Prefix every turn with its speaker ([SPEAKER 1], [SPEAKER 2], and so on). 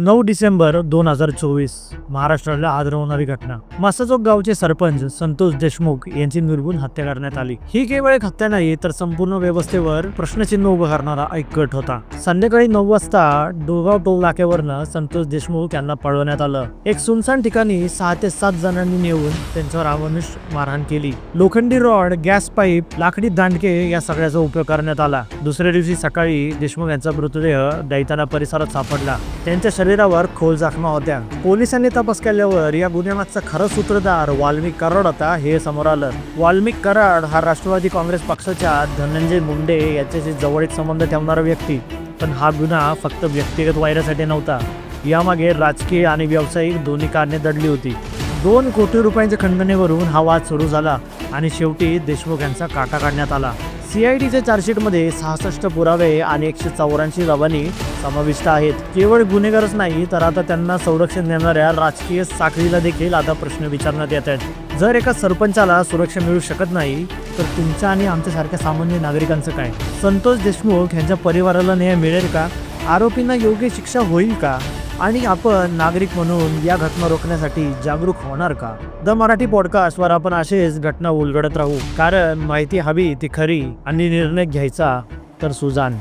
[SPEAKER 1] नऊ डिसेंबर दोन हजार चोवीस महाराष्ट्राला आदरवणारी घटना. मासाचोक गावचे सरपंच संतोष देशमुख यांची निर्गुण हत्या करण्यात आली. ही केवळ एक हत्या नाही तर संपूर्ण व्यवस्थेवर प्रश्नचिन्ह उभं करणारा एक गट होता. संध्याकाळी नऊ वाजता डोगाव टोल नाक्यावरनं संतोष देशमुख यांना पळवण्यात आलं. एक सुनसान ठिकाणी सहा ते सात जणांनी नेऊन त्यांच्यावर अमानुष मारहाण केली. लोखंडी रॉड गॅस पाईप लाकडी दांडके या सगळ्याचा उपयोग करण्यात आला. दुसऱ्या दिवशी सकाळी देशमुख यांचा मृतदेह दैताना परिसरात सापडला. त्यांच्या शरीरावर खोल जखमा होत्या. पोलिसांनी तपास केल्यावर या गुन्ह्यामागचा खरं सूत्रधार वाल्मिक कराड होता हे समोर आलं. वाल्मिक कराड हा राष्ट्रवादी काँग्रेस पक्षाच्या धनंजय मुंडे याच्याशी जवळीक संबंध ठेवणारा व्यक्ती. पण हा गुन्हा फक्त व्यक्तिगत वायरासाठी नव्हता. यामागे राजकीय आणि व्यावसायिक दोन्ही कारणे दडली होती. दोन कोटी रुपयांच्या खंडणीवरून हा वाद सुरू झाला आणि शेवटी देशमुख यांचा काटा काढण्यात आला. सीआयडीच्या चार्जशीटमध्ये सहासष्ट पुरावे आणि एकशे चौऱ्याऐंशी रवानी समाविष्ट आहेत. केवळ गुन्हेगारच नाही तर आता त्यांना संरक्षण देणाऱ्या राजकीय साखळीला देखील आता प्रश्न विचारण्यात येत आहेत. जर एका सरपंचाला सुरक्षा मिळू शकत नाही तर तुमच्या आणि आमच्यासारख्या सामान्य नागरिकांचं काय? संतोष देशमुख यांच्या परिवाराला न्याय मिळेल का? आरोपींना योग्य शिक्षा होईल का? आणि आपण नागरिक म्हणून या घटना रोखण्यासाठी जागरूक होणार का? द मराठी पॉडकास्टवर आपण असेच घटना उलगडत राहू. कारण माहिती हवी ती खरी आणि निर्णय घ्यायचा तर सुजान.